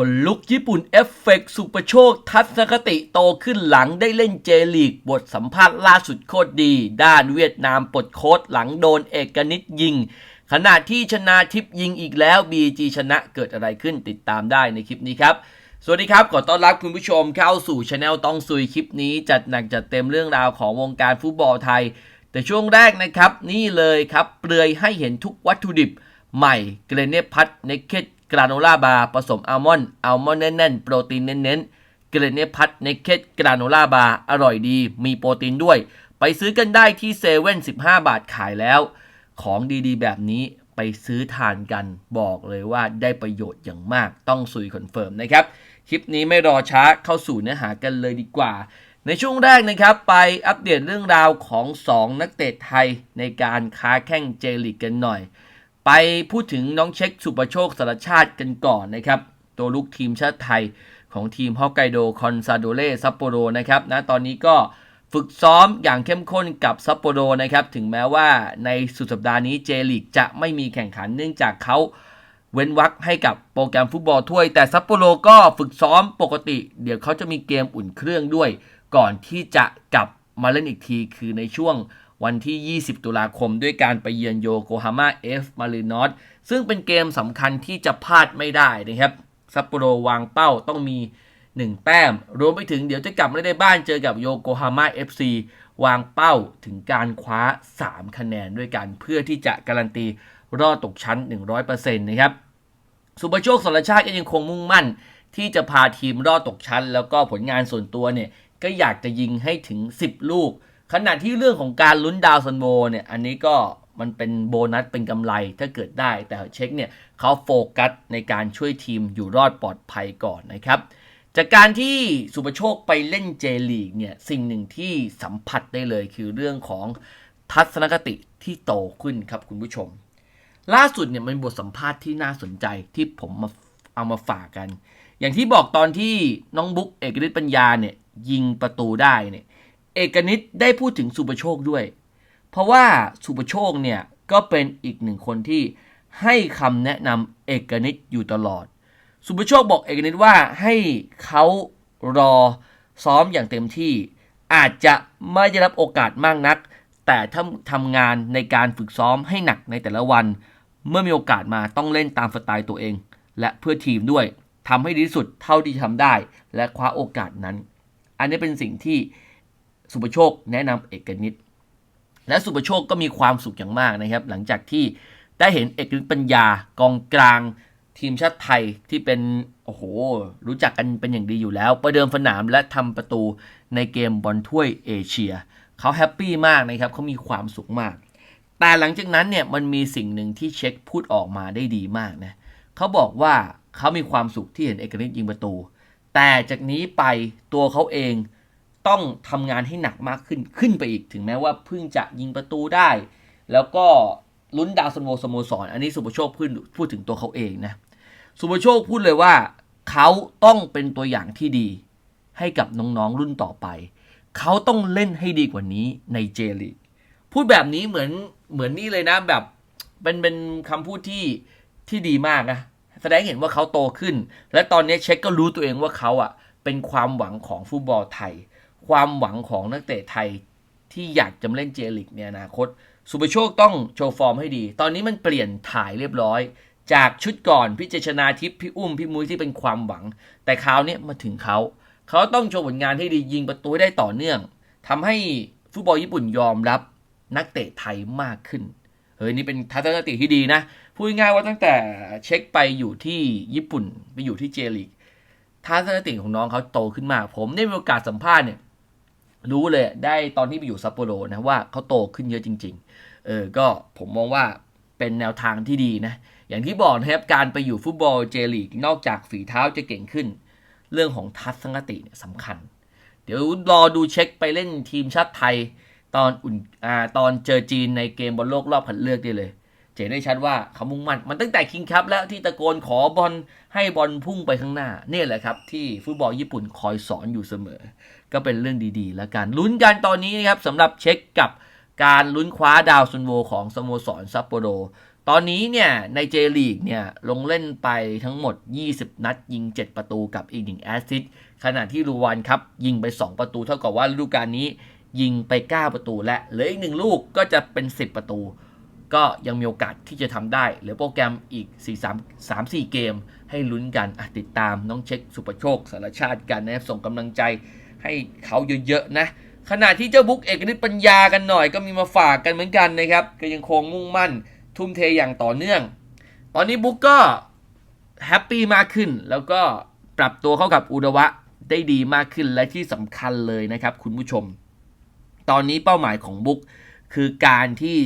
คนลุกญี่ปุ่นเอฟเฟกต์สุประโชค ทัศนคติโตขึ้นหลังได้เล่นเจลีก บทสัมภาษณ์ล่าสุดโคตรดี ด้านเวียดนามปลดโค้ดหลังโดนเอกนิตยิง ขณะที่ชนะทิพย์ยิงอีกแล้ว BG ชนะเกิดอะไรขึ้นติดตามได้ในคลิปนี้ครับสวัสดีครับ ขอต้อนรับคุณผู้ชมเข้าสู่ช anel ต้องซุยคลิปนี้ จัดหนักจัดเต็มเรื่องราวของวงการฟุตบอลไทย แต่ช่วงแรกนะครับ นี่เลยครับ เปลือยให้เห็นทุกวัตถุดิบ ใหม่เกรเนพัทเนคเ d กราโนล่าบาร์ผสมอัลมอนด์อัลมอนด์แน่นๆ โปรตีนเน้นๆ เกรเนพัทเนคเ d กราโนล่าบาร์อร่อยดี มีโปรตีนด้วย ไปซื้อกันได้ที่เซเว่น15บาทขายแล้ว ของดีๆ แบบนี้ไปซื้อทานกันบอกเลยว่าได้ประโยชน์อย่างมากต้องซุยคอนเฟิร์มนะครับ คลิปนี้ไม่รอช้าเข้าสู่เนื้อหากันเลยดีกว่า ในช่วงแรกนะครับ ไปอัปเดตเรื่องราวของ 2 นักเตะไทยในการค้าแข่งเจลีกกันหน่อย ไปพูดถึงน้องเช็คสุประโชคสารชาติกันก่อนนะครับ ตัวลูกทีมชาติไทยของทีมฮอกไกโดคอนซาโดเล่ซัปโปโรนะครับนะตอนนี้ก็ฝึกซ้อมอย่างเข้มข้นกับซัปโปโรนะครับ ถึงแม้ว่าในสุดสัปดาห์นี้เจลีกจะไม่มีแข่งขันเนื่องจากเขาเว้นวักให้กับโปรแกรมฟุตบอลถ้วย แต่ซัปโปโรก็ฝึกซ้อมปกติ เดี๋ยวเขาจะมีเกมอุ่นเครื่องด้วย ก่อนที่จะกลับมาเล่นอีกทีคือในช่วง วันที่ 20 ตุลาคมด้วยการไปเยือนโยโกฮาม่าเอฟมารินอสซึ่งเป็นเกมสำคัญที่จะพลาดไม่ได้นะครับซัปโปโรวางเป้าต้องมี 1 แต้ม รวมไปถึงเดี๋ยวจะกลับมาได้บ้านเจอกับโยโกฮาม่าเอฟซีวางเป้าถึงการคว้า 3 คะแนนด้วยกัน เพื่อที่จะการันตีรอดตกชั้น 100%นะครับสุภโชคสรชาติก็ยังคงมุ่งมั่น ที่จะพาทีมรอดตกชั้น แล้วก็ผลงานส่วนตัวเนี่ยก็อยากจะยิงให้ถึง 10 ลูก ขณะที่เรื่องของการลุ้นดาวซันโวเนี่ย อันนี้ก็มันเป็นโบนัสเป็นกำไรถ้าเกิดได้ แต่เช็คเนี่ยเขาโฟกัสในการช่วยทีมอยู่รอดปลอดภัยก่อนนะครับ จากการที่สุภโชคไปเล่นเจลีกเนี่ย สิ่งหนึ่งที่สัมผัสได้เลยคือเรื่องของทัศนคติที่โตขึ้นครับคุณผู้ชม ล่าสุดเนี่ยมันบทสัมภาษณ์ที่น่าสนใจที่ผมมาเอามาฝากกัน อย่างที่บอกตอนที่น้องบุ๊กเอกนิตปัญญาเนี่ยยิงประตูได้เนี่ย เอกนิตได้พูดถึงสุประโชคด้วย เพราะว่าสุประโชคเนี่ยก็เป็นอีกหนึ่งคนที่ให้คำแนะนำเอกนิตอยู่ตลอด สุประโชคบอกเอกนิตว่าให้เขารอซ้อมอย่างเต็มที่ อาจจะไม่ได้รับโอกาสมากนัก แต่ถ้าทำงานในการฝึกซ้อมให้หนักในแต่ละวัน เมื่อมีโอกาสมาต้องเล่นตามสไตล์ตัวเอง และเพื่อทีมด้วยทำให้ดีที่สุดเท่าที่ทำได้ และคว้าโอกาสนั้น อันนี้เป็นสิ่งที่ สุประโชคแนะนำเอกนิตและสุประโชคก็มีความสุขอย่างมากนะครับ หลังจากที่ได้เห็นเอกนิตปัญญากองกลางทีมชาติไทยที่เป็นโอ้โหรู้จักกันเป็นอย่างดีอยู่แล้ว ประเดิมสนามและทำประตูในเกมบอลถ้วยเอเชียเขาแฮปปี้มากนะครับเขามีความสุขมาก แต่หลังจากนั้นเนี่ยมันมีสิ่งหนึ่งที่เช็คพูดออกมาได้ดีมากนะเขาบอกว่าเขามีความสุขที่เห็นเอกนิตยิงประตู แต่จากนี้ไปตัวเขาเอง ต้องทำงานให้หนักมากขึ้นขึ้นไปอีกถึงแม้ว่าเพิ่งจะยิงประตูได้ แล้วก็ลุ้นดาวสโมสโมสรออันนี้สุภโชคพูดพูดถึงตัวเขาเองนะสุภโชคพูดเลยว่า เขาต้องเป็นตัวอย่างที่ดี ให้กับน้องๆรุ่นต่อไป เขาต้องเล่นให้ดีกว่านี้ในเจลีกพูดแบบนี้เหมือนเหมือนนี่เลยนะแบบเป็นเป็นคำพูดที่ที่ดีมากนะแสดงเห็นว่าเขาโตขึ้น และตอนนี้เช็คก็รู้ตัวเองว่าเขาอะเป็นความหวังของฟุตบอลไทย ความหวังของนักเตะไทยที่อยากจะมาเล่นเจลิกในอนาคต สุภโชคต้องโชว์ฟอร์มให้ดี ตอนนี้มันเปลี่ยนถ่ายเรียบร้อย จากชุดก่อนพี่เจชนาทิพย์พี่อุ้มพี่มุ้ยที่เป็นความหวัง แต่คราวนี้มาถึงเขาเขาต้องโชว์ผลงานให้ดียิงประตูได้ต่อเนื่องทำให้ฟุตบอลญี่ปุ่นยอมรับนักเตะไทยมากขึ้นเฮ้ยนี่เป็นทัศนคติที่ดีนะพูดง่ายว่าตั้งแต่เช็คไปอยู่ที่ญี่ปุ่นไปอยู่ที่เจลีกทัศนคติของน้องเขาโตขึ้นมากผมได้มีโอกาสสัมภาษณ์เนี่ย รู้เลยได้ตอนที่ไปอยู่ซัปโปโรนะว่าเขาโตขึ้นเยอะจริง ๆ เออ ก็ผมมองว่าเป็นแนวทางที่ดีนะ อย่างที่บอกนะครับ การไปอยู่ฟุตบอลเจลีกนอกจากฝีเท้าจะเก่งขึ้น เรื่องของทัศนคติเนี่ยสำคัญ เดี๋ยวรอดูเช็คไปเล่นทีมชาติไทย ตอนอุ่นอ่าตอนเจอจีนในเกมบอลโลกรอบคัดเลือกได้เลย เจได้ชัดว่าเขามุ่งมั่นมันตั้งแต่คิงคัพแล้วที่ตะโกนขอบอลให้บอลพุ่งไปข้างหน้าเนี่ยแหละครับ ที่ฟุตบอลญี่ปุ่นคอยสอนอยู่เสมอ ก็เป็นเรื่องดีๆ แล้วกันลุ้นกันตอนนี้นะครับสำหรับเช็คกับการลุ้นคว้าดาวซุนโวของสโมสรซัปโปโรตอนนี้เนี่ยในเจลีกเนี่ยลงเล่นไปทั้งหมด 20 นัดยิง 7 ประตูกับอีกหนึ่งแอสซิสต์ขณะที่ลูวันครับยิงไป 2 ประตูเท่ากับว่าฤดูกาลนี้ยิงไป 9 ประตูและเหลืออีกหนึ่งลูกก็จะเป็น 10 ประตู ก็ยังมีโอกาสที่จะทำได้ เหลือโปรแกรมอีก 4 3 3 4 เกม ให้ลุ้นกันติดตามน้องเช็คสุปโชคสารชาติกันนะครับส่งกำลังใจให้เขาเยอะๆนะ ขณะที่เจ้าบุ๊กเอกนิตปัญญากันหน่อยก็มีมาฝากกันเหมือนกันนะครับ ก็ยังคงมุ่งมั่น ทุ่มเทอย่างต่อเนื่อง ตอนนี้บุ๊กก็แฮปปี้มากขึ้น แล้วก็ปรับตัวเข้ากับอุดวะได้ดีมากขึ้นและที่สำคัญเลยนะครับ คุณผู้ชม ตอนนี้เป้าหมายของบุ๊กคือการที่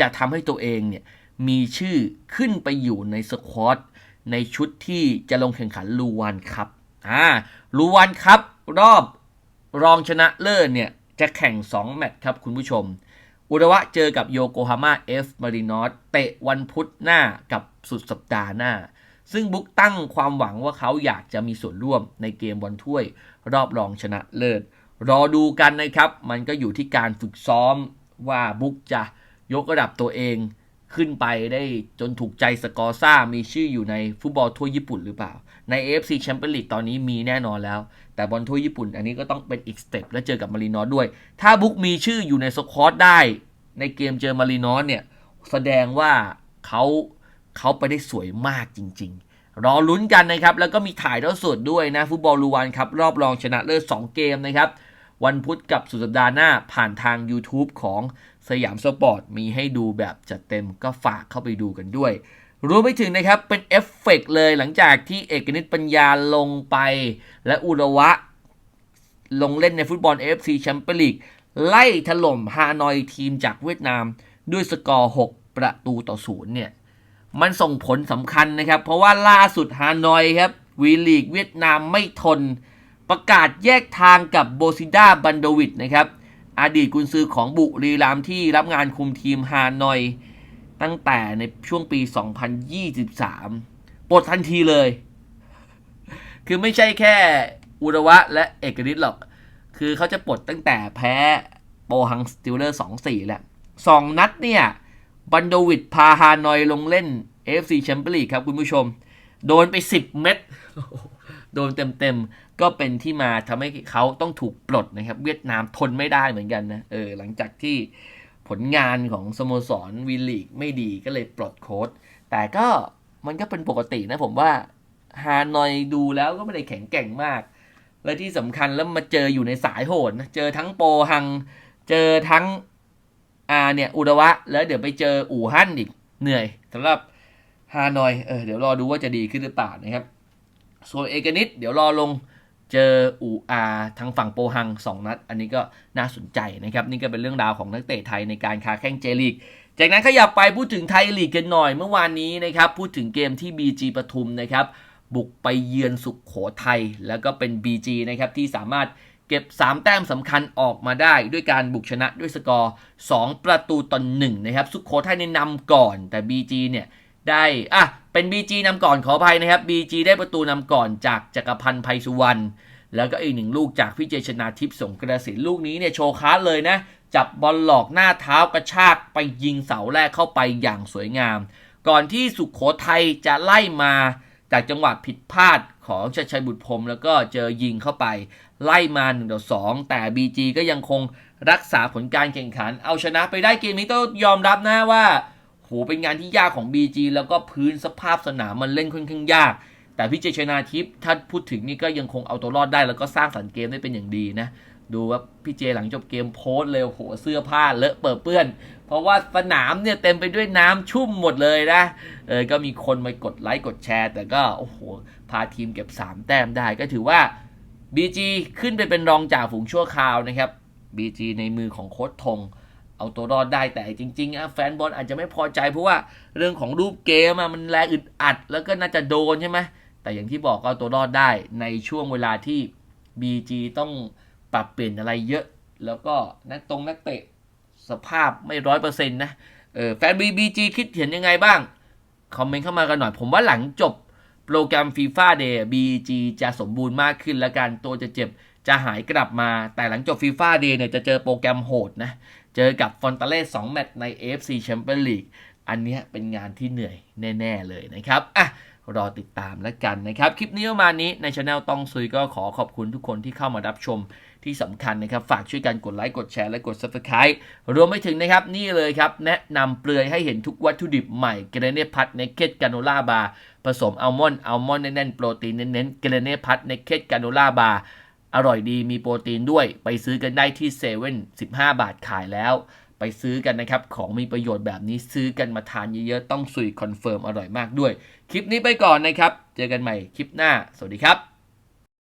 จะทำให้ตัวเองเนี่ยมีชื่อขึ้นไปอยู่ในสควอตในชุดที่จะลงแข่งขันลูวันครับอ่าลูวันครับรอบรองชนะเลิศเนี่ยจะแข่ง 2 แมตช์ครับคุณผู้ชม อุดวะเจอกับโยโกฮาม่าเอฟมารินอสเตะวันพุธหน้ากับสุดสัปดาห์หน้า ซึ่งบุ๊กตั้งความหวังว่าเขาอยากจะมีส่วนร่วมในเกมบอลถ้วย รอบรองชนะเลิศ รอดูกันนะครับ มันก็อยู่ที่การฝึกซ้อมว่าบุ๊กจะ ยกระดับตัวเองขึ้นไปได้จนถูกใจสกอร์ซ่า มีชื่ออยู่ในฟุตบอลทั่วญี่ปุ่นหรือเปล่า ใน AFC Champions League ตอนนี้มีแน่นอนแล้ว แต่บอลทั่วญี่ปุ่น อันนี้ก็ต้องเป็นอีกสเต็ปและเจอกับมารีนอสด้วย ถ้าบุ๊กมีชื่ออยู่ในสควอตได้ ในเกมเจอมารีนอสเนี่ย แสดงว่าเขาเขาไปได้สวยมากจริง ๆ รอลุ้นกันนะครับ แล้วก็มีถ่ายทอดสดด้วยนะฟุตบอลลูวันครับรอบรองชนะเลิศ2เกมนะครับ วันพุธกับสุดสัปดาห์หน้าผ่านทาง YouTube ของสยามสปอร์ตมีให้ดูแบบจัดเต็มก็ฝากเข้าไปดูกันด้วย รวมไปถึงนะครับเป็นเอฟเฟกต์เลยหลังจากที่เอกนิตปัญญาลงไป และอุระวะ ลงเล่นในฟุตบอล AFC แชมเปี้ยนลีกไล่ถล่มฮานอยทีมจากเวียดนาม ด้วยสกอร์ 6 ประตูต่อศูนย์เนี่ย มันส่งผลสำคัญนะครับ เพราะว่าล่าสุดฮานอยครับวีลีกเวียดนามไม่ทน ประกาศแยกทางกับโบซิด้าบันโดวิดนะครับอดีตกุนซือของบุรีรัมที่รับงานคุมทีมฮานอย ตั้งแต่ในช่วงปี 2023 ปลดทันทีเลย คือไม่ใช่แค่อุระวะและเอกฤทธิ์หรอก คือเขาจะปลดตั้งแต่แพ้โปฮังสติลเลอร์ 2-4แหละสองนัดเนี่ย บันโดวิดพาฮานอยลงเล่น AFC แชมเปี้ยนลีกครับคุณผู้ชม โดนไป 10 เม็ดโดนเต็มๆ ก็เป็นที่มาทำให้เขาต้องถูกปลดนะครับ เวียดนามทนไม่ได้เหมือนกันนะเออหลังจากที่ผลงานของสโมสรวีลีกไม่ดีก็เลยปลดโค้ดแต่ก็มันก็เป็นปกตินะผมว่าฮานอยดูแล้วก็ไม่ได้แข็งแกร่งมาก และที่สำคัญแล้วมาเจออยู่ในสายโหดนะเจอทั้งโปฮัง เจอทั้งอาเนี่ยอุดวะ แล้วเดี๋ยวไปเจออู่ฮั่นอีกเหนื่อยสำหรับฮานอยเออเดี๋ยวรอดูว่าจะดีขึ้นหรือเปล่านะครับส่วนเอกนิตเดี๋ยวรอลง เจออูอาทางฝั่งโปฮัง 2 นัด อันนี้ก็น่าสนใจนะครับ นี่ก็เป็นเรื่องราวของนักเตะไทยในการคาแข่งเจลีก จากนั้นขยับไปพูดถึงไทยลีกกันหน่อยเมื่อวานนี้นะครับ พูดถึงเกมที่ BG ปทุมนะครับ บุกไปเยือนสุขโขทัยแล้วก็เป็น BG นะครับที่สามารถเก็บ 3 แต้มสำคัญออกมาได้ ด้วยการบุกชนะด้วยสกอร์ 2 ประตูต่อ1นะครับสุขโขทัยในนำก่อนแต่ BG เนี่ย ได้อะเป็น BG นำก่อนขออภัยนะครับ BG ได้ประตูนำก่อนจากจักรพันธ์ไพสุวรรณแล้วก็อีกหนึ่งลูกจากพิเจชนาทิพย์สงกระสินลูกนี้เนี่ยโชว์คลาสเลยนะ จับบอลหลอกหน้าเท้ากระชากไปยิงเสาแรกเข้าไปอย่างสวยงาม ก่อนที่สุขโขทัยจะไล่มาจากจังหวะผิดพลาดของชัยชัยบุตรพรมแล้วก็เจอยิงเข้าไป ไล่มา1ต่อ2แต่ BG ก็ยังคงรักษาผลการแข่งขัน เอาชนะไปได้เกมนี้ต้องยอมรับนะว่า โหเป็นงานที่ยากของ BG แล้วก็พื้นสภาพสนามมันเล่นค่อนข้างยาก แต่พี่เจชนาทิพย์ถ้าพูดถึงนี่ก็ยังคงเอาตัวรอดได้ แล้วก็สร้างสรรค์เกมได้เป็นอย่างดีนะดูว่าพี่เจหลังจบเกมโพสเลยโหเสื้อผ้าเลอะเปื้อนเปื้อน เพราะว่าสนามเนี่ยเต็มไปด้วยน้ำชุ่มหมดเลยนะเออก็มีคนมากดไลค์กดแชร์ แต่ก็โอ้โหพาทีมเก็บ 3 แต้มได้ก็ถือว่า BG ขึ้นไปเป็นรองจ่าฝูงชั่วคราวนะครับ BG ในมือของโค้ชทง เอาตัวรอดได้แต่จริงๆอะแฟนบอลอาจจะไม่พอใจเพราะว่าเรื่องของรูปเกมอะมันแลอึดอัด แล้วก็น่าจะโดนใช่ไหมแต่อย่างที่บอกก็ตัวรอดได้ในช่วงเวลาที่ BG ต้องปรับเปลี่ยนอะไรเยอะ แล้วก็นักตรงนักเตะสภาพไม่ร้อยเปอร์เซ็นต์นะเออแฟนบีบีจีคิดเห็นยังไงบ้าง คอมเมนต์เข้ามากันหน่อย ผมว่าหลังจบโปรแกรม FIFA Day BG จะสมบูรณ์มากขึ้นและการตัวจะเจ็บจะหายกลับมา แต่หลังจบ FIFA Day เนี่ยจะเจอโปรแกรมโหดนะ เจอกับฟอนตาเล่2แมตช์ใน AFC Champions League อันนี้เป็นงานที่เหนื่อยแน่ ๆ เลยนะครับ อะ รอติดตามแล้วกันนะครับ คลิปนี้ประมาณนี้ในช anel ต้องซุยก็ขอขอบคุณทุกคนที่เข้ามารับชมที่สำคัญนะครับ ฝากช่วยกันกดไลค์ กดแชร์และกด subscribe รวมไปถึงนะครับ นี่เลยครับ แนะนำเปลือยให้เห็นทุกวัตถุดิบใหม่เกรเนพัทเนเกตกาโนล่าบาร์ผสมอัลมอนด์อัลมอนด์แน่นๆโปรตีนเน้นๆเกรเนพัทเนเกตกาโนล่าบาร์ อร่อยดีมีโปรตีนด้วย ไปซื้อกันได้ที่เซเว่น15บาทขายแล้ว ไปซื้อกันนะครับ ของมีประโยชน์แบบนี้ซื้อกันมาทานเยอะๆ ต้องสุยคอนเฟิร์มอร่อยมากด้วย คลิปนี้ไปก่อนนะครับ เจอกันใหม่คลิปหน้า สวัสดีครับ